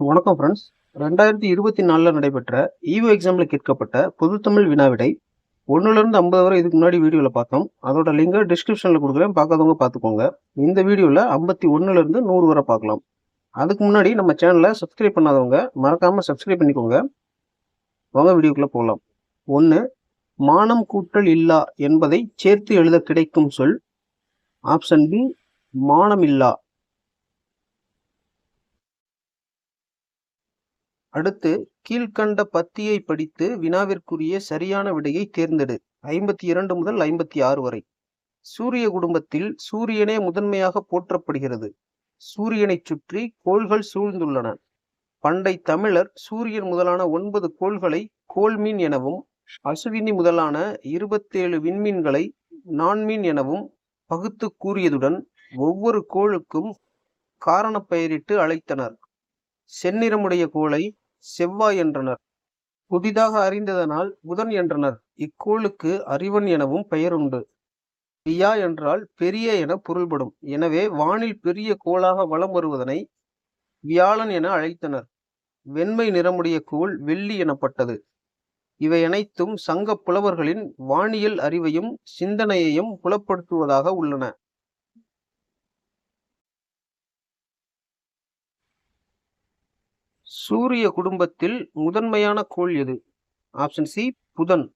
வணக்கம் ஃப்ரெண்ட்ஸ் ரெண்டாயிரத்தி இருபத்தி நாலில் நடைபெற்ற ஈவோ எக்ஸாமில் கேட்கப்பட்ட பொதுத்தமிழ் வினாவிடை ஒன்றுலேருந்து ஐம்பது வரை இதுக்கு முன்னாடி வீடியோவில் பார்த்தோம். அதோட லிங்கை டிஸ்கிரிப்ஷனில் கொடுக்குறேன். பார்க்காதவங்க பார்த்துக்கோங்க. இந்த வீடியோவில் ஐம்பத்தி ஒன்றுலேருந்து நூறு வரை பார்க்கலாம். அதுக்கு முன்னாடி நம்ம சேனலை சப்ஸ்கிரைப் பண்ணாதவங்க மறக்காமல் சப்ஸ்கிரைப் பண்ணிக்கோங்க. வாங்க வீடியோக்குள்ளே போகலாம் ஒன்று மானம் கூட்டல் இல்லா என்பதை சேர்த்து எழுத கிடைக்கும் சொல். ஆப்ஷன் பி மானமில்லா அடுத்து கீழ்கண்ட பத்தியை படித்து வினாவிற்குரிய சரியான விடையை தேர்ந்தெடு. ஐம்பத்தி இரண்டு முதல் ஐம்பத்தி ஆறு வரை. சூரிய குடும்பத்தில் சூரியனே முதன்மையாக போற்றப்படுகிறது. சூரியனைச் சுற்றி கோள்கள் சூழ்ந்துள்ளன. பண்டை தமிழர் சூரியன் முதலான ஒன்பது கோள்களை கோள்மீன் எனவும் அசுவினி முதலான இருபத்தேழு விண்மீன்களை நான்மீன் எனவும் பகுத்து கூறியதுடன் ஒவ்வொரு கோளுக்கும் காரணப் பெயரிட்டு அழைத்தனர். செந்நிறமுடைய கோளை செவ்வாய் என்றனர். புதிதாக அறிந்ததனால் புதன் என்றனர். இக்கோளுக்கு அறிவன் எனவும் பெயருண்டு வியா என்றால் பெரிய என பொருள்படும். எனவே வானில் பெரிய கோளாக வலம் வருவதனை வியாழன் என அழைத்தனர். வெண்மை நிறமுடைய கோள் வெள்ளி எனப்பட்டது. இவை அனைத்தும் சங்க புலவர்களின் வானியல் அறிவையும் சிந்தனையையும் புலப்படுத்துவதாக உள்ளன. சூரிய குடும்பத்தில் முதன்மையான கோள் எது? ஆப்ஷன் சி புதன்.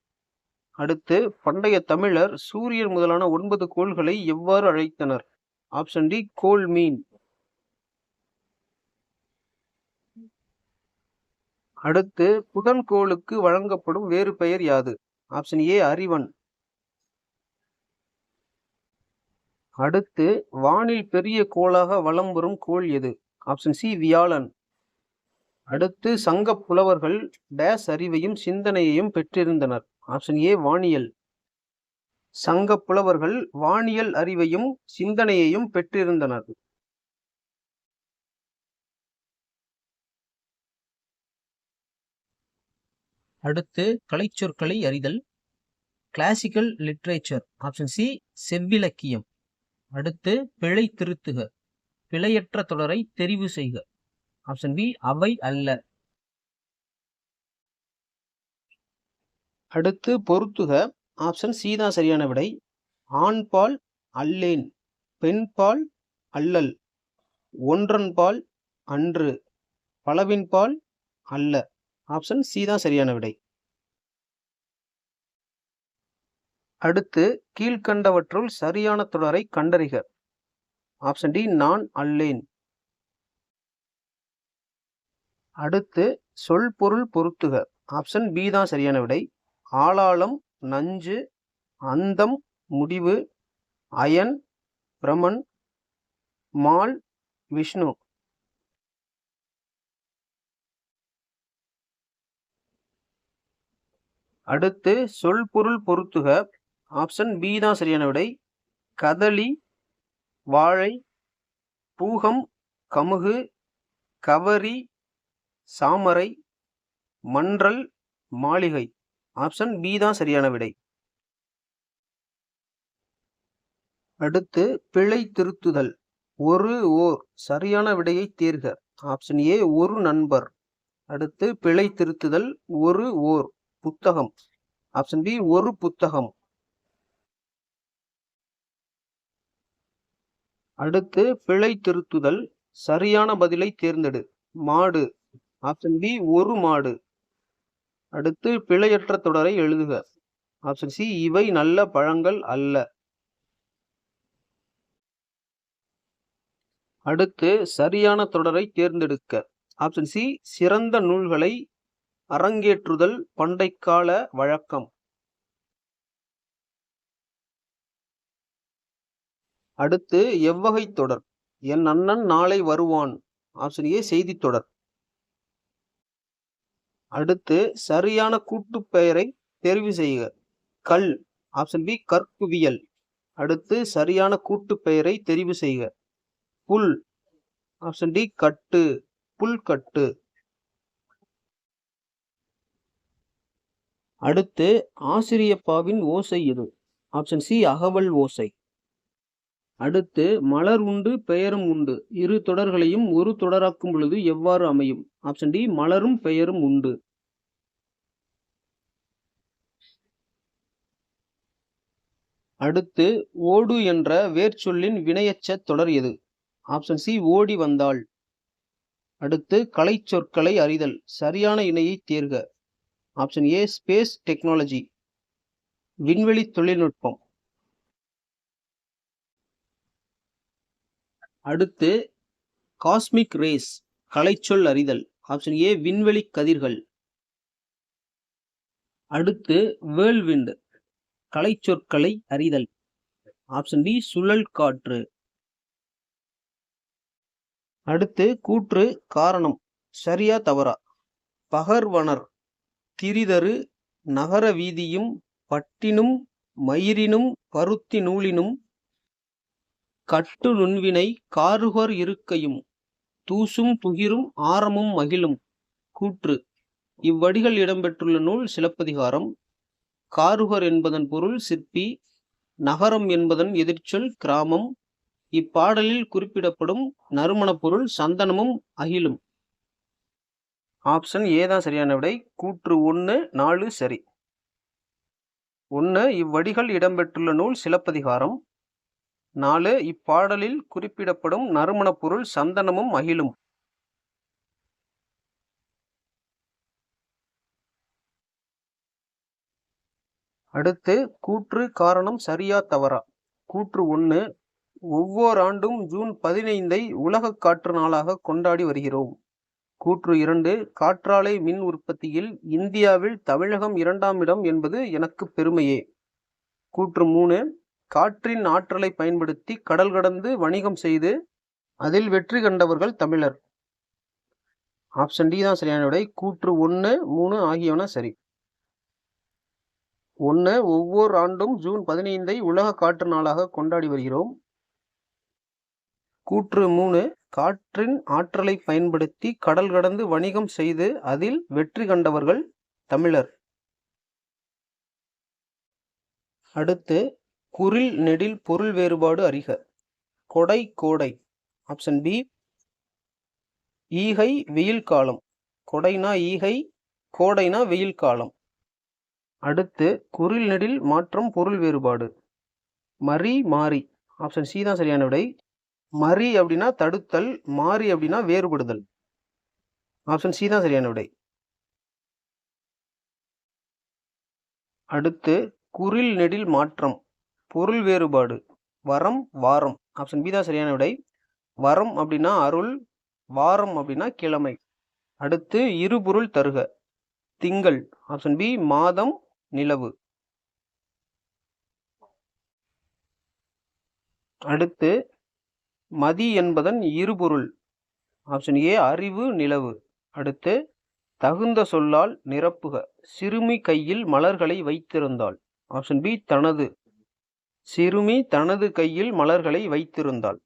அடுத்து பண்டைய தமிழர் சூரியன் முதலான ஒன்பது கோள்களை எவ்வாறு அழைத்தனர்? ஆப்ஷன் டி கோல் மீன். அடுத்து புதன் கோளுக்கு வழங்கப்படும் வேறு பெயர் யாது? ஆப்ஷன் ஏ அறிவன். அடுத்து வானில் பெரிய கோளாக வலம் வரும் கோள் எது? ஆப்ஷன் சி வியாழன். அடுத்து சங்க புலவர்கள் டேஸ் அறிவையும் சிந்தனையையும் பெற்றிருந்தனர். ஆப்ஷன் ஏ வானியல். சங்க புலவர்கள் வானியல் அறிவையும் சிந்தனையையும் பெற்றிருந்தனர். அடுத்து கலைச்சொற்களை அறிதல். கிளாசிக்கல் லிட்ரேச்சர் ஆப்ஷன் சி செவ்விலக்கியம். அடுத்து பிழை திருத்துக. பிழையற்ற தொடரை தெரிவு செய்க. ஆப்ஷன் பி அவை அல்ல. அடுத்து பொருத்துக. ஆப்ஷன் சி தான் சரியான விடை. ஆண் பால் அல்லேன் பெண் பால் அல்லல் ஒன்றன் பால் அன்று பலவின்பால் அல்ல. ஆப்ஷன் சி தான் சரியான விடை. அடுத்து கீழ்கண்டவற்றுள் சரியான தொடரை கண்டறிக. ஆப்ஷன் டி நான் அல்லேன். அடுத்து சொல் பொருள் பொருத்துக. ஆப்ஷன் பி தான் சரியான விடை. ஆளாளம் நஞ்சு அந்தம் முடிவு அயன் பிரமன் மால் விஷ்ணு. அடுத்து சொல் பொருள் பொருத்துக. ஆப்ஷன் பி தான் சரியான விடை. கதளி வாழை பூகம் கமுகு கவரி சாமரை மன்றல் மாளிகை. ஆப்ஷன் பி தான் சரியான விடை. அடுத்து பிழை திருத்துதல். ஒரு ஓர். சரியான விடையை தேர்க. ஆப்ஷன் ஏ ஒரு நண்பர். அடுத்து பிழை திருத்துதல் ஒரு ஓர். புத்தகம். ஆப்ஷன் பி ஒரு புத்தகம். அடுத்து பிழை திருத்துதல் சரியான பதிலை தேர்ந்தெடு. மாடு. ஆப்ஷன் பி ஒரு மாடு. அடுத்து பிழையற்ற தொடரை எழுதுக. ஆப்ஷன் சி இவை நல்ல பழங்கள் அல்ல. அடுத்து சரியான தொடரை தேர்ந்தெடுக்க. ஆப்ஷன் சி சிறந்த நூல்களை அரங்கேற்றுதல் பண்டைக்கால வழக்கம். அடுத்து எவ்வகை தொடர்? என் அண்ணன் நாளை வருவான். ஆப்ஷன் ஏ செய்தி தொடர். அடுத்து சரியான கூட்டு பெயரை தெரிவு செய்க. கல் ஆப்ஷன் பி கற்குவியல். அடுத்து சரியான கூட்டு பெயரை தெரிவு செய்க. புல் ஆப்ஷன் டி கட்டு. புல்கட்டு அடுத்து ஆசிரியப்பாவின் ஓசை எது ஆப்ஷன் சி அகவல் ஓசை. அடுத்து மலர் உண்டு பெயரும் உண்டு. இரு தொடர்களையும் ஒரு தொடராக்கும் பொழுது எவ்வாறு அமையும்? ஆப்ஷன் டி மலரும் பெயரும் உண்டு. அடுத்து ஓடு என்ற வேர்ச்சொல்லின் வினையச்ச தொடர் எது? ஆப்ஷன் சி ஓடி வந்தாள். அடுத்து கலை சொற்களை அறிதல். சரியான இணையை தேர்க. ஆப்ஷன் ஏ ஸ்பேஸ் டெக்னாலஜி விண்வெளி தொழில்நுட்பம். அடுத்து காஸ்மிக் ரேஸ் கலைச்சொல் அறிதல் ஆப்ஷன் ஏ விண்வெளி கதிர்கள். அடுத்து வேர்ல்விண்ட் கலைச்சொற்களை அறிதல் ஆப்ஷன் டி சுழல் காற்று. அடுத்து கூற்று காரணம் சரியா தவறா. பகர்வனர் திரிதரு நகர வீதியும் பட்டினும் மயிரினும் பருத்தி நூலினும் கட்டு நுண்வினை காருகர் இருக்கையும் தூசும் துகிரும் ஆரமும் மகிழும். கூற்று. இவ்வடிகள் இடம்பெற்றுள்ள நூல் சிலப்பதிகாரம். காருகர் என்பதன் பொருள் சிற்பி நகரம் என்பதன் எதிர்ச்சொல் கிராமம். இப்பாடலில் குறிப்பிடப்படும் நறுமணப் பொருள் சந்தனமும் அகிலும். ஆப்ஷன் ஏ தான் சரியான விடை. கூற்று ஒன்று நாலு சரி. ஒன்று இவ்வடிகள் இடம்பெற்றுள்ள நூல் சிலப்பதிகாரம். நாலு இப்பாடலில் குறிப்பிடப்படும் நறுமணப் பொருள் சந்தனமும் மகிழும். அடுத்து கூற்று காரணம் சரியா தவறா? கூற்று ஒன்று ஒவ்வொரு ஆண்டும் ஜூன் பதினைந்தை உலக காற்று நாளாக கொண்டாடி வருகிறோம். கூற்று இரண்டு காற்றாலை மின் உற்பத்தியில் இந்தியாவில் தமிழகம் இரண்டாம் இடம் என்பது எனக்கு பெருமையே. கூற்று மூணு காற்றின் ஆற்றலை பயன்படுத்தி கடல் கடந்து வணிகம் செய்து அதில் வெற்றி கண்டவர்கள் தமிழர். ஆப்ஷன் டி தான் சரியான விடை. கூற்று ஒன்று மூணு ஆகியவன சரி. ஒன்று ஒவ்வொரு ஆண்டும் ஜூன் பதினைந்தை உலக காற்று நாளாக கொண்டாடி வருகிறோம். கூற்று மூணு காற்றின் ஆற்றலை பயன்படுத்தி கடல் கடந்து வணிகம் செய்து அதில் வெற்றி கண்டவர்கள் தமிழர். அடுத்து குரில் நெடில் பொருள் வேறுபாடு அறிக. கொடை கோடை. ஆப்ஷன் பி ஈகை வெயில் காலம். கொடைனா ஈகை கோடைனா வெயில் காலம். அடுத்து குரில் நெடில் மாற்றம் பொருள் வேறுபாடு. மறி மாறி. ஆப்ஷன் சி தான் சரியான விடை. மறி அப்படின்னா தடுத்தல் மாறி அப்படின்னா வேறுபடுதல். ஆப்ஷன் சி தான் சரியான விடை. அடுத்து குரில் நெடில் மாற்றம். பொருள் வேறுபாடு. வரம் வாரம். ஆப்ஷன் பி தான் சரியான விடை. வரம் அப்படின்னா அருள் வாரம் அப்படின்னா கிழமை. அடுத்து இருபொருள் தருக. திங்கள். ஆப்ஷன் பி மாதம் நிலவு. அடுத்து மதி என்பதன் இருபொருள் ஆப்ஷன் ஏ அறிவு நிலவு. அடுத்து தகுந்த சொல்லால் நிரப்புக. சிறுமி கையில் மலர்களை வைத்திருந்தாள். ஆப்ஷன் பி தனது. சிறுமி தனது கையில் மலர்களை வைத்திருந்தாள்.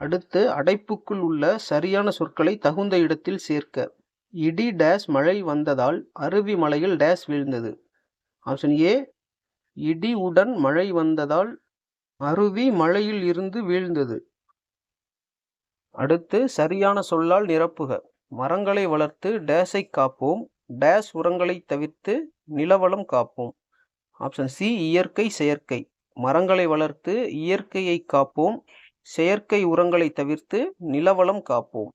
அடுத்து அடைப்புக்குள் உள்ள சரியான சொற்களை தகுந்த இடத்தில் சேர்க்க. இடி டேஸ் மழை வந்ததால் அருவி மலையில் டேஸ் வீழ்ந்தது. ஆப்ஷன் ஏ இடி உடன் மழை வந்ததால் அருவி மழையில் இருந்து வீழ்ந்தது. அடுத்து சரியான சொல்லால் நிரப்புக. மரங்களை வளர்த்து டேஸை காப்போம். டேஸ் உரங்களை தவிர்த்து நிலவளம் காப்போம். ஆப்ஷன் சி இயற்கை செயற்கை. மரங்களை வளர்த்து இயற்கையை காப்போம். செயற்கை உரங்களை தவிர்த்து நிலவளம் காப்போம்.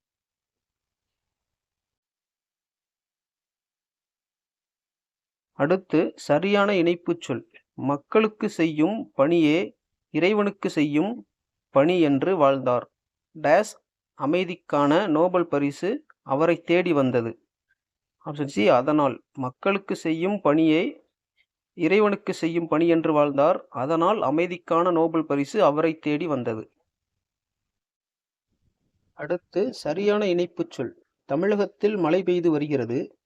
அடுத்து சரியான இணைப்புச் சொல். மக்களுக்கு செய்யும் பணியே இறைவனுக்கு செய்யும் பணி என்று வாழ்ந்தார். டேஸ் அமைதிக்கான நோபல் பரிசு அவரை தேடி வந்தது. ஆப்ஷன் சி அதனால் மக்களுக்கு செய்யும் பணியை இறைவனுக்கு செய்யும் பணி என்று வாழ்ந்தார். அதனால் அமைதிக்கான நோபல் பரிசு அவரை தேடி வந்தது. அடுத்து சரியான இணைப்புச் சொல். தமிழகத்தில் மழை பெய்து வருகிறது.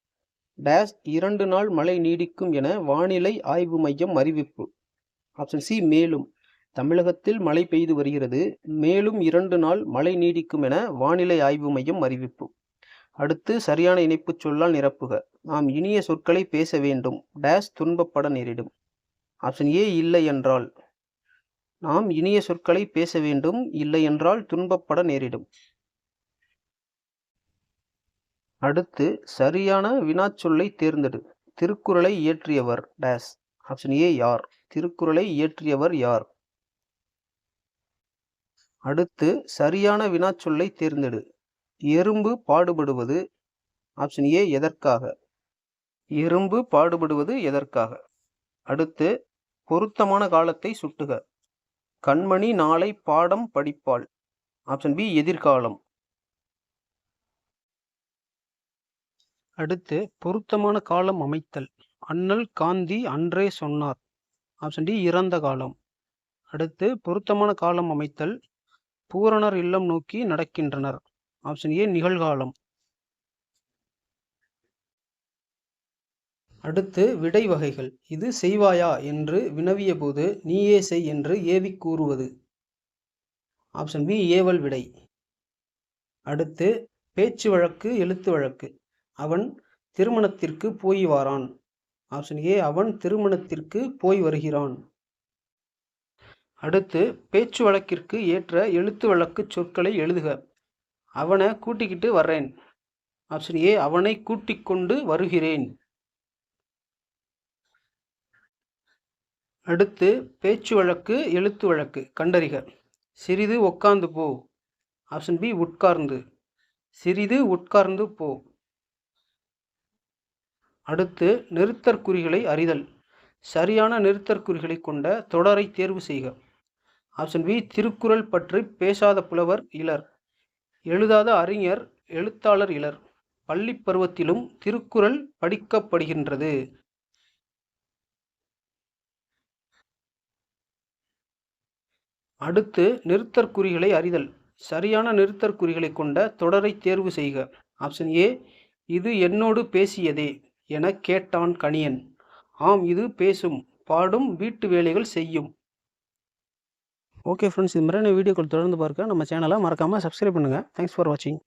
டேஷ் இரண்டு நாள் மழை நீடிக்கும் என வானிலை ஆய்வு மையம் அறிவிப்பு. ஆப்ஷன் சி மேலும். தமிழகத்தில் மழை பெய்து வருகிறது. மேலும் இரண்டு நாள் மழை நீடிக்கும் என வானிலை ஆய்வு மையம் அறிவிப்பு. அடுத்து சரியான இணைப்புச் சொல்லால் நிரப்புக. நாம் இனிய சொற்களை பேச வேண்டும். டேஸ் துன்பப்பட நேரிடும். ஆப்ஷன் ஏ இல்லை என்றால். நாம் இனிய சொற்களை பேச வேண்டும். இல்லை என்றால் துன்பப்பட நேரிடும். அடுத்து சரியான வினாச்சொல்லை தேர்ந்தெடு. திருக்குறளை இயற்றியவர் டேஸ் ஆப்ஷன் ஏ யார்? திருக்குறளை இயற்றியவர் யார்? அடுத்து சரியான வினாச்சொல்லை தேர்ந்தெடு. எறும்பு பாடுபடுவது ஆப்ஷன் ஏ எதற்காக? எறும்பு பாடுபடுவது எதற்காக? அடுத்து பொருத்தமான காலத்தை சுட்டுக. கண்மணி நாளை பாடம் படிப்பாள். ஆப்ஷன் பி எதிர்காலம். அடுத்து பொருத்தமான காலம் அமைத்தல். அண்ணல் காந்தி அன்றே சொன்னார். ஆப்ஷன் டி இறந்த காலம். அடுத்து பொருத்தமான காலம் அமைத்தல். பூரணர் இல்லம் நோக்கி நடக்கின்றனர். ஆப்ஷன் ஏ நிகழ்காலம். அடுத்து விடை வகைகள். இது செய்வாயா என்று வினவிய போது நீயே செய் என்று ஏவி கூறுவது. ஆப்ஷன் பி ஏவல் விடை. அடுத்து பேச்சு வழக்கு எழுத்து வழக்கு. அவன் திருமணத்திற்கு போய் வாரான். ஆப்ஷன் ஏ அவன் திருமணத்திற்கு போய் வருகிறான். அடுத்து பேச்சு வழக்கிற்கு ஏற்ற எழுத்து வழக்கு சொற்களை எழுதுக. அவனை கூட்டிக்கிட்டு வர்றேன். ஆப்ஷன் ஏ அவனை கூட்டிக் கொண்டு வருகிறேன். அடுத்து பேச்சு வழக்கு எழுத்து வழக்கு கண்டறிக. சிறிது உட்கார்ந்து போ. ஆப்ஷன் பி உட்கார்ந்து. சிறிது உட்கார்ந்து போ. அடுத்து நிறுத்தற்குறிகளை அறிதல். சரியான நிறுத்தற்குறிகளை கொண்ட தொடரை தேர்வு செய்க. ஆப்ஷன் பி திருக்குறள் பற்றி பேசாத புலவர் இலர் எழுதாத அறிஞர் எழுத்தாளர் இலர். பள்ளிப் பருவத்திலும் திருக்குறள் படிக்கப்படுகின்றது. அடுத்து நிறுத்தற்குறிகளை அறிதல். சரியான நிறுத்தற்குறிகளை கொண்ட தொடரை தேர்வு செய்க. ஆப்ஷன் ஏ இது என்னோடு பேசியதே என கேட்டான் கணியன். ஆம் இது பேசும் பாடும் வீட்டு வேலைகள் செய்யும். ஓகே ஃப்ரெண்ட்ஸ் இது மாதிரியான வீடியோக்கள் தொடர்ந்து பார்க்க நம்ம சேனலை மறக்காமல் சப்ஸ்கிரைப் பண்ணுங்கள் தேங்க்ஸ் ஃபார் வாட்சிங்